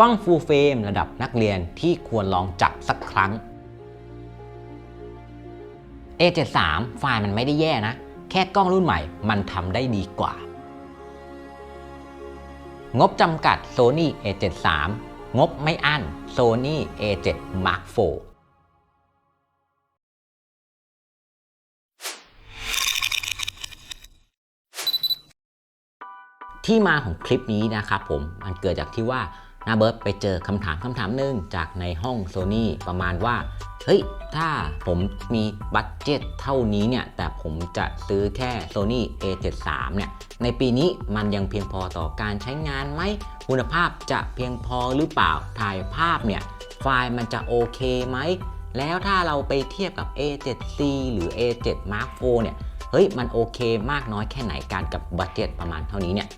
กล้องฟูลเฟรมระดับนักเรียนที่ควรลองจับสักครั้ง A73 ไฟล์มันไม่ได้แย่นะ แค่กล้องรุ่นใหม่มันทำได้ดีกว่า งบจำกัด Sony A73 งบไม่อั้น Sony A7 Mark IV ที่มาของคลิปนี้นะครับผมมันเกิดจากที่ว่า นาเบิร์ตไปเจอคำถามคำถามหนึ่งจากในห้อง Sony ประมาณว่า เฮ้ย ถ้าผมมีบัตเจ็ตเท่านี้เนี่ย แต่ผมจะซื้อแค่ Sony A73 เนี่ย ในปีนี้มันยังเพียงพอต่อการใช้งานไหม คุณภาพจะเพียงพอหรือเปล่า ถ่ายภาพเนี่ย ไฟล์มันจะโอเคไหม แล้วถ้าเราไปเทียบกับ A7C หรือ A7 Mark IV เนี่ย เฮ้ย มันโอเคมากน้อยแค่ไหนการกับบัตเจ็ตประมาณเท่านี้เนี่ย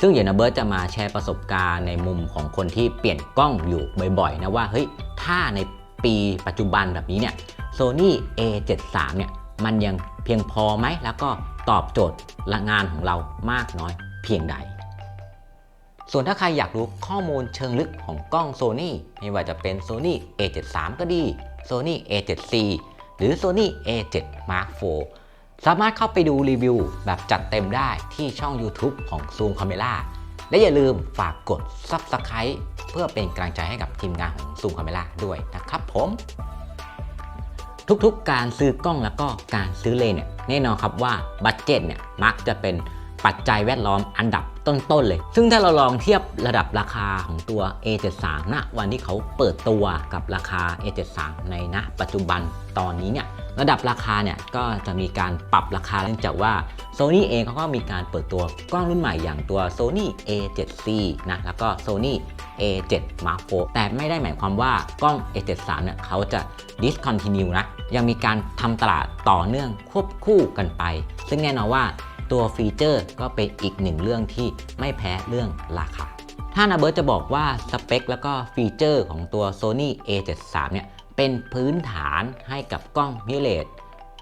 ซึ่งเดี๋ยวนะเบิร์ตจะมาแชร์ประสบการณ์ในมุมของคนที่เปลี่ยนกล้องอยู่บ่อยๆนะว่าเฮ้ยถ้าในปีปัจจุบันแบบนี้เนี่ย Sony A73 เนี่ยมันยังเพียงพอไหม แล้วก็ตอบโจทย์ละงานของเรามากน้อยเพียงใด ส่วนถ้าใครอยากรู้ข้อมูลเชิงลึกของกล้อง Sony ไม่ว่าจะเป็น Sony A73 ก็ดี Sony A7C หรือ Sony A7 Mark IV สามารถเข้าไปดูรีวิวแบบจัดเต็มได้ที่ช่อง YouTube ของ Zoom Camera และอย่าลืมฝากกด Subscribe เพื่อเป็นกำลังใจให้กับทีมงานของ Zoom Camera ด้วยนะครับผมทุกๆ การซื้อกล้องแล้วก็การซื้อเลนเนี่ยแน่นอนครับว่าบัตเจ็ตเนี่ยมักจะเป็นปัจจัยแวดล้อมอันดับต้นๆเลย ซึ่งถ้าเราลองเทียบระดับราคาของตัว A73 ณวันที่เขาเปิดตัวกับราคา A73 ในณปัจจุบันตอนนี้เนี่ย ระดับราคาเนี่ยก็จะมีการปรับราคาเนื่องจากว่า Sony เองเขาก็มีการเปิดตัวกล้องรุ่นใหม่อย่างตัว Sony A7C นะแล้วก็ Sony A7 Mark IV แต่ไม่ได้หมายความว่ากล้อง A73 เนี่ยเขาจะ discontinue นะยังมีการทำตลาดต่อเนื่องควบคู่กันไป ซึ่งแน่นอนว่าตัวฟีเจอร์ก็เป็นอีกหนึ่งเรื่องที่ไม่แพ้เรื่องราคาถ้านาเบิร์ตจะบอกว่าสเปคแล้วก็ฟีเจอร์ของตัว Sony A73 เนี่ย เป็นพื้นฐานให้กับกล้องมิเลต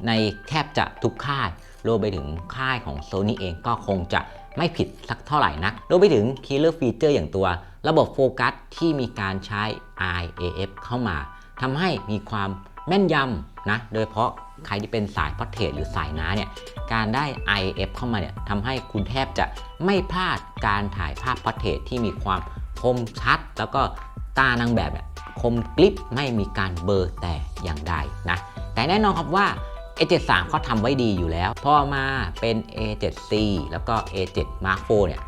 ในแทบจะทุกค่าย รวมไปถึงค่ายของ Sony เองก็คงจะไม่ผิดสักเท่าไหร่นัก รวมไปถึง Killer Feature อย่างตัว ระบบโฟกัสที่มีการใช้ IAF เข้ามาทำให้มีความแม่นยำนะ โดยเฉพาะใครที่เป็นสายพอร์เทรตหรือสายน้าเนี่ย การได้ IAF เข้ามาเนี่ยทำให้คุณแทบจะไม่พลาดการถ่ายภาพพอร์เทรตที่มีความคมชัด แล้วก็ตานางแบบเนี่ย คมกลิบไม่มีการเบอร์แต่อย่างใดนะ แต่แน่นอนครับว่า A73 เขาทำไว้ดีอยู่แล้ว พอมาเป็น A7C แล้วก็ A7 Mark IV เนี่ย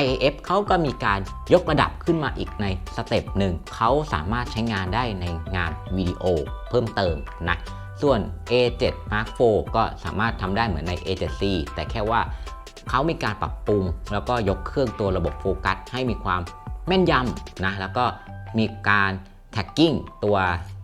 IAF เขาก็มีการยกระดับขึ้นมาอีกในสเต็ปหนึ่ง เขาสามารถใช้งานได้ในงานวิดีโอเพิ่มเติมนะ ส่วน A7 Mark IV ก็สามารถทำได้เหมือนใน A7C แต่แค่ว่าเขามีการปรับปรุง แล้วก็ยกเครื่องตัวระบบโฟกัสให้มีความแม่นยำนะ แล้วก็มีการ tagging ตัว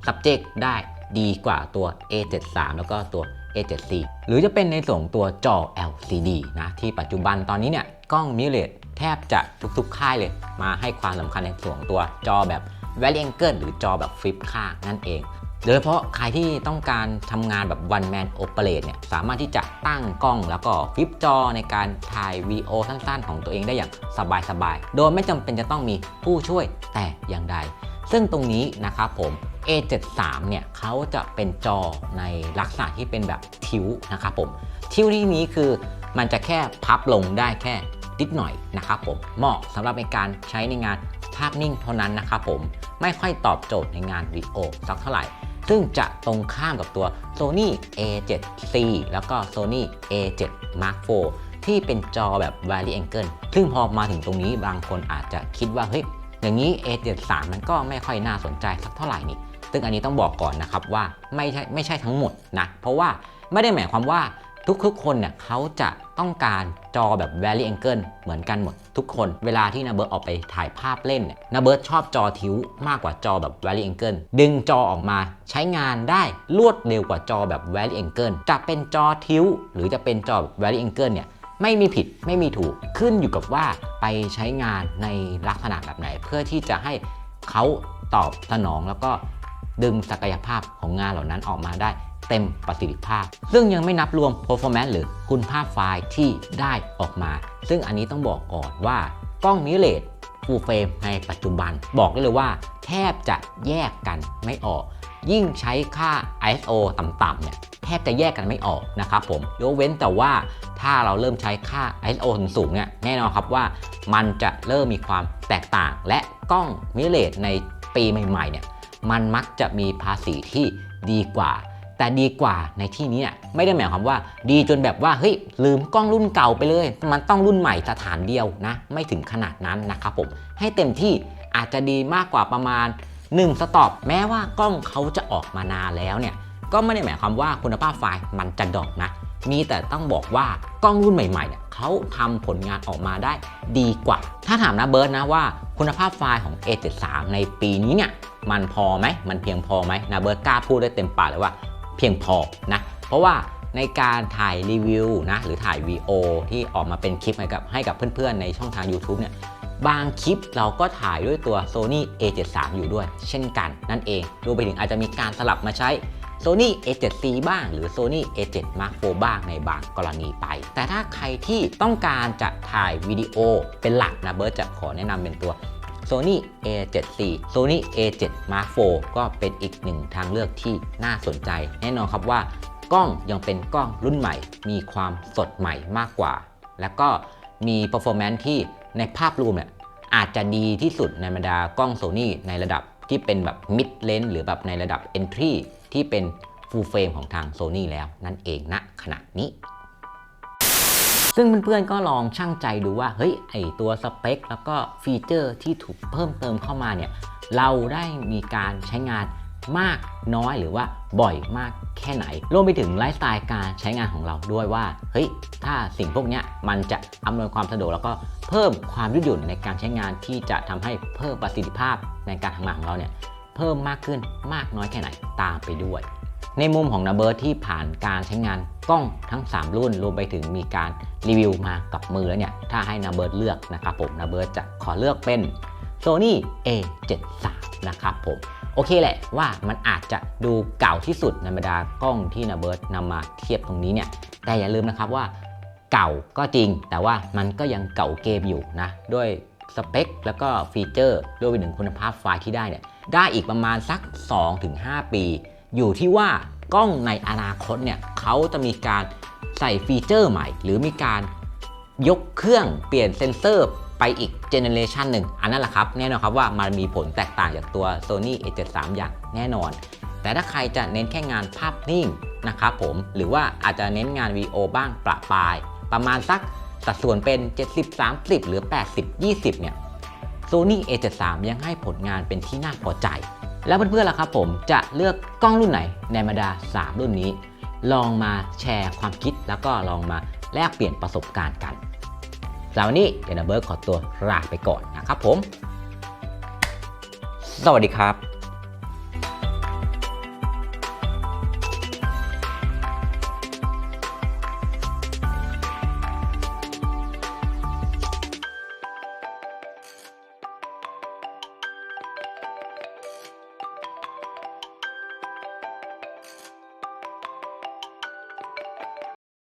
subject ได้ดีกว่าตัว A73 แล้วก็ตัว A7C หรือจะเป็นในส่วนของตัวจอ LCD นะที่ปัจจุบันตอนนี้เนี่ยกล้องมิเรตแทบจะทุกๆ ค่ายเลย มาให้ความสำคัญในส่วนของตัวจอแบบ v a r i angle หรือจอแบบฟลิปข้างนั่นเอง โดยเฉพาะใครที่ต้องการทำงานแบบ one man operate เนี่ยสามารถที่จะตั้งกล้องแล้วก็ฟลิปจอในการถ่ายวีดีโอสั้นๆ ของตัวเองได้อย่างสบายๆ โดยไม่จำเป็นจะต้องมีผู้ช่วยแต่อย่างใด ซึ่งตรงนี้นะครับผม A73 เนี่ยเขาจะเป็นจอในลักษณะที่เป็นแบบทิวนะครับผมทิวที่นี้คือมันจะแค่พับลงได้แค่นิดหน่อยนะครับผมเหมาะสำหรับในการใช้ในงานภาพนิ่งเท่านั้นนะครับผมไม่ค่อยตอบโจทย์ในงานวิดีโอสักเท่าไหร่ ซึ่งจะตรงข้ามกับตัว Sony A7C แล้วก็ Sony A7 Mark IV ที่เป็นจอแบบ v a r i angle ซึ่งพอมาถึงตรงนี้บางคนอาจจะคิดว่าเฮ้ย อย่างนี้ A73 มันก็ไม่ค่อยน่าสนใจสักเท่าไหร่นี่ซึ่งอันนี้ต้องบอกก่อนนะครับว่าไม่ใช่ไม่ใช่ทั้งหมดนะ เพราะว่าไม่ได้หมายความว่าทุกๆ คนเนี่ยเขาจะต้องการจอแบบ v a r i angle เหมือนกันหมดทุกคนเวลาที่นาเบิร์ตออกไปถ่ายภาพเล่นเนี่ยนาเบิร์ตชอบจอทิวมากกว่าจอแบบ v a r i angle ดึงจอออกมาใช้งานได้รวดเร็วกว่าจอแบบ v a r i angle จะเป็นจอทิวหรือจะเป็นจอแบบ v a r i angle เนี่ย ไม่มีผิดไม่มีถูกขึ้นอยู่กับว่าไปใช้งานในลักษณะแบบไหน เพื่อที่จะให้เขาตอบสนองแล้วก็ดึงศักยภาพของงานเหล่านั้นออกมาได้เต็มประสิทธิภาพ ซึ่งยังไม่นับรวม performance หรือคุณภาพไฟล์ที่ได้ออกมา ซึ่งอันนี้ต้องบอกก่อนว่ากล้องมิเรตไ full frame ในปัจจุบัน บอกได้เลยว่า แทบจะแยกกันไม่ออก ยิ่งใช้ค่า ISO ต่ำๆเนี่ยแทบจะแยกกันไม่ออกนะครับผมยกเว้นแต่ว่า ถ้าเราเริ่มใช้ค่า ISO สูงเนี่ยแน่นอนครับว่ามันจะเริ่มมีความแตกต่าง และกล้องมิเรตในปีใหม่ๆเนี่ยมันมักจะมีภาษีที่ดีกว่า แต่ดีกว่าในที่นี้เนี่ยไม่ได้หมายความว่า ดีจนแบบว่าเฮ้ยลืมกล้องรุ่นเก่าไปเลย มันต้องรุ่นใหม่สถานเดียวนะ ไม่ถึงขนาดนั้นนะครับผมให้เต็มที่อาจจะดีมากกว่าประมาณ 1 สต็อปแม้ว่ากล้องเขาจะออกมานานแล้วเนี่ยก็ไม่ได้หมายความว่าคุณภาพไฟล์มันจะดรอกนะ มีแต่ต้องบอกว่ากล้องรุ่นใหม่ๆเนี่ยเขาทำผลงานออกมาได้ดีกว่า ถ้าถามนะเบิร์ดนะว่าคุณภาพไฟล์ของ A73 ในปีนี้เนี่ยมันพอไหมมันเพียงพอไหมนะเบิร์ดกล้าพูดได้เต็มปากเลยว่าเพียงพอนะเพราะว่าในการถ่ายรีวิวนะหรือถ่าย VO ที่ออกมาเป็นคลิปให้กับให้กับเพื่อนๆ ในช่องทาง YouTube เนี่ยบางคลิปเราก็ถ่ายด้วยตัว Sony A73 อยู่ด้วย เช่นกันนั่นเองรวมไปถึงอาจจะมีการสลับมาใช้ Sony A7C บ้าง หรือ Sony A7 Mark IV บ้างในบางกรณีไป แต่ถ้าใครที่ต้องการจะถ่ายวิดีโอเป็นหลักนะเบิร์ตจะขอแนะนำเป็นตัว Sony A7C Sony A7 Mark IV ก็เป็นอีกหนึ่งทางเลือกที่น่าสนใจ แน่นอนครับว่ากล้องยังเป็นกล้องรุ่นใหม่ มีความสดใหม่มากกว่า แล้วก็มี performance ที่ในภาพรวมเนี่ยอาจจะดีที่สุดในบรรดากล้อง Sony ในระดับ ที่เป็นแบบ mid range หรือแบบในระดับ entry ที่เป็น full frame ของทาง Sony แล้วนั่นเองณขณะนี้ ซึ่งเพื่อนๆก็ลองชั่งใจดูว่า เฮ้ย ไอตัวสเปค แล้วก็ฟีเจอร์ที่ถูกเพิ่มเติมเข้ามาเนี่ย เราได้มีการใช้งาน มากน้อยหรือว่าบ่อยมากแค่ไหน รวมไปถึงไลฟ์สไตล์การใช้งานของเราด้วยว่า เฮ้ย ถ้าสิ่งพวกนี้มันจะอำนวยความสะดวกแล้วก็เพิ่มความยืดหยุ่นในการใช้งานที่จะทำให้เพิ่มประสิทธิภาพในการทำงานของเราเนี่ยเพิ่มมากขึ้นมากน้อยแค่ไหนตามไปด้วย ในมุมของนาเบิร์ที่ผ่านการใช้งานกล้องทั้ง 3 รุ่นรวมไปถึงมีการรีวิวมากับมือแล้วเนี่ยถ้าให้นาเบิร์เลือกนะครับผมนาเบิร์จะขอเลือกเป็น Sony A73 นะครับผมโอเคแหละว่ามันอาจจะดูเก่าที่สุดในบรรดากล้องที่นาเบิร์ตนำมาเทียบตรงนี้เนี่ยแต่อย่าลืมนะครับว่าเก่าก็จริง แต่ว่ามันก็ยังเก่าเกมอยู่นะด้วยสเปค แล้วก็ฟีเจอร์รวมไปถึงคุณภาพไฟล์ที่ได้เนี่ยได้อีกประมาณสัก 2-5 ปี อยู่ที่ว่ากล้องในอนาคตเนี่ยเขาจะมีการใส่ฟีเจอร์ใหม่ หรือมีการยกเครื่องเปลี่ยนเซนเซอร์ ไปอีกเจเนเรชันหนึ่งอันนั้นแหละครับ แน่นอนครับว่ามันมีผลแตกต่างจากตัว Sony A73 อย่างแน่นอน แต่ถ้าใครจะเน้นแค่งานภาพนิ่งนะครับผมหรือว่าอาจจะเน้นงานวีโอบ้างประปาย ประมาณสักสัดส่วนเป็น 70-30 หรือ 80-20 เนี่ย Sony A73 ยังให้ผลงานเป็นที่น่าพอใจ แล้วเพื่อนๆล่ะครับผมจะเลือกกล้องรุ่นไหนในบรรดา 3 รุ่นนี้ ลองมาแชร์ความคิดแล้วก็ลองมาแลกเปลี่ยนประสบการณ์กัน สำหรับวันนี้เดนเบิร์กขอตัวลาไปก่อนนะครับผม สวัสดีครับ